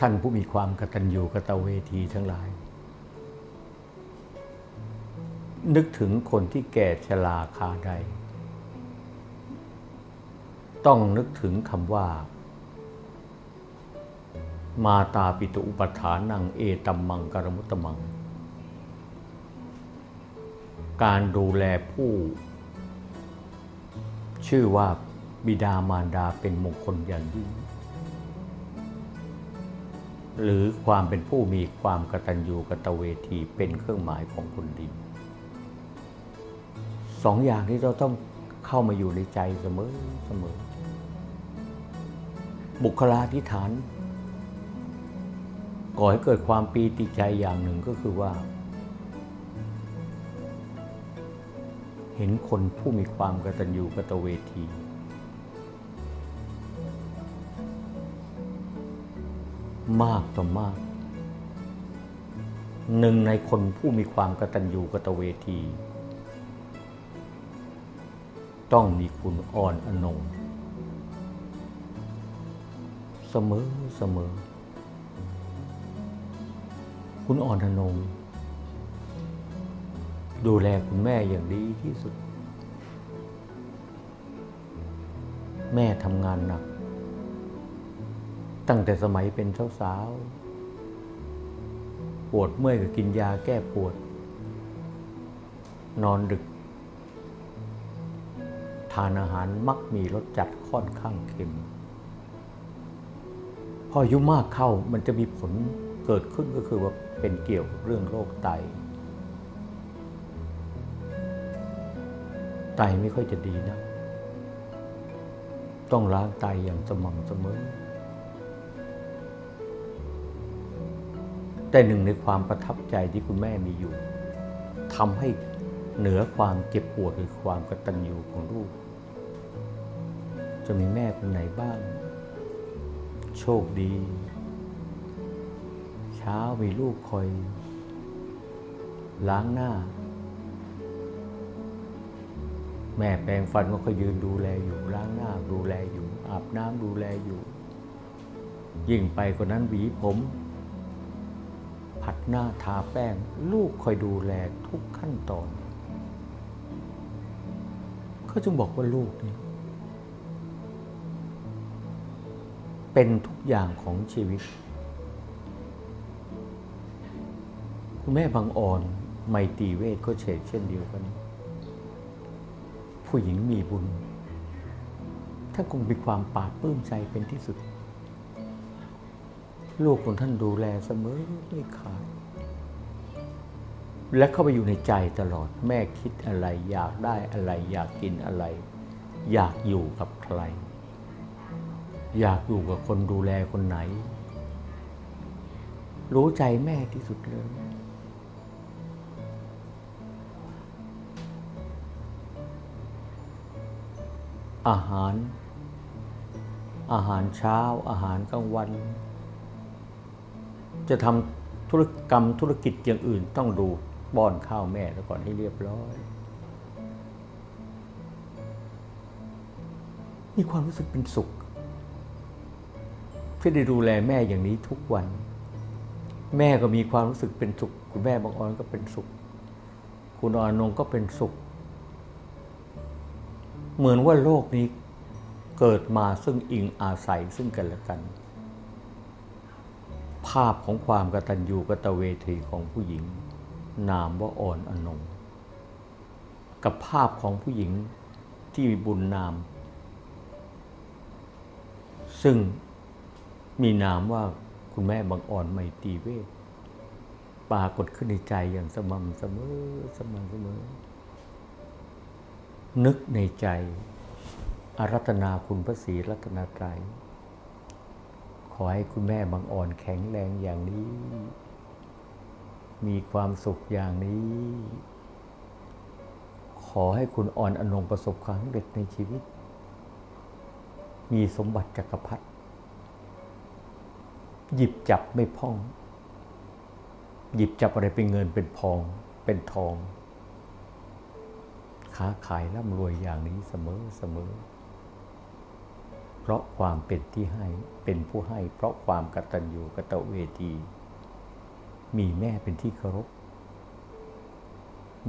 ท่านผู้มีความกตัญญูกตเวทีทั้งหลาย นึกถึงคนที่แก่ชราคาใด ต้องนึกถึงคำว่า มาตาปิตุอุปทานังเอตัมมังกรมุตตมัง การดูแลผู้ ชื่อว่าบิดามารดาเป็นมงคลอย่างยิ่ง หรือความเป็นผู้มีความกตัญญูกตเวทีเป็นเครื่องหมายของคนดีสองอย่างที่เราต้องเข้ามาอยู่ในใจเสมอเสมอ บุคลาธิฐาน ก่อให้เกิดความปีติใจอย่างหนึ่งก็คือว่า เห็นคนผู้มีความกตัญญูกตเวที มากต่อมาก หนึ่งในคนผู้มีความกตัญญูกตเวที ต้องมีคุณอ่อนอนงเสมอเสมอ คุณอ่อนอนงดูแลคุณแม่อย่างดีที่สุด แม่ทำงานหนัก ตั้งแต่สมัยเป็นสาวๆ ปวดเมื่อยก็กินยาแก้ปวด นอนดึก ทานอาหารมักมีรสจัดค่อนข้างเค็ม พออายุมากเข้ามันจะมีผลเกิดขึ้นก็คือว่าเป็นเกี่ยวกับเรื่องโรคไต ไตไม่ค่อยจะดีนะ ต้องล้างไตอย่างสม่ำเสมอ แต่หนึ่งในความประทับใจที่คุณแม่มีอยู่ทำให้เหนือความเจ็บปวดหรือความกตัญญูของลูก จะมีแม่คนไหนบ้าง โชคดี เช้ามีลูกคอย ล้างหน้า แม่แปรงฟันก็คอยยืนดูแลอยู่ ล้างหน้าดูแลอยู่ อาบน้ำดูแลอยู่ ยิ่งไปกว่านั้นหวีผม ผัดหน้าทาแป้ง ลูกคอยดูแลทุกขั้นตอนเขาจึงบอกว่าลูกนี่เป็นทุกอย่างของชีวิต คุณแม่บางอ่อนไมตีเวทก็เฉกเช่นเดียวกัน ผู้หญิงมีบุญท่านคงมีความปราบปลื้มใจเป็นที่สุด ลูกของท่านดูแลเสมอไม่ขาดและเข้าไปอยู่ในใจตลอดแม่คิดอะไร อยากได้อะไร อยากกินอะไร อยากอยู่กับใคร อยากอยู่กับคนดูแลคนไหน รู้ใจแม่ที่สุดเลย อาหาร อาหารเช้าอาหารกลางวัน จะทำธุรกรรมธุรกิจอย่างอื่นต้องดูป้อนข้าวแม่แล้วก่อนให้เรียบร้อย มีความรู้สึกเป็นสุขที่ได้ดูแลแม่อย่างนี้ทุกวัน แม่ก็มีความรู้สึกเป็นสุข คุณแม่บางออนก็เป็นสุข คุณออนงก็เป็นสุข เหมือนว่าโลกนี้เกิดมาซึ่งอิงอาศัยซึ่งกันและกัน ภาพของความกตัญญูกตเวทีของผู้หญิง นามว่าอ่อนอนงกับภาพของผู้หญิงที่มีบุญนาม ซึ่งมีนามว่าคุณแม่บางอ่อนไมตรีเวทปรากฏขึ้นในใจอย่างสม่ำเสมอสม่ำเสมอ นึกในใจอารัตนาคุณพระศรีรัตนตรัย อให้คุณแม่บางอ่อนแข็งแรงอย่างนี้ มีความสุขอย่างนี้ ขอให้คุณอ่อนอนงประสบความสำเร็จในชีวิต มีสมบัติจักรพรรดิหยิบจับไม่พ่อง หยิบจับอะไรเป็นเงินเป็นพองเป็นทอง ค้าขายร่ำรวยอย่างนี้เสมอเสมอ เพราะความเป็นที่ให้เป็นผู้ให้ เพราะความกตัญญูกตเวที มีแม่เป็นที่เคารพ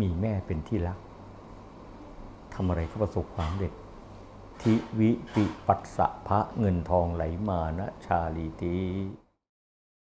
มีแม่เป็นที่รักทำอะไรก็ประสบความเด็ดทิวิปิปัสสะพระเงินทองไหลมานะชาลีตี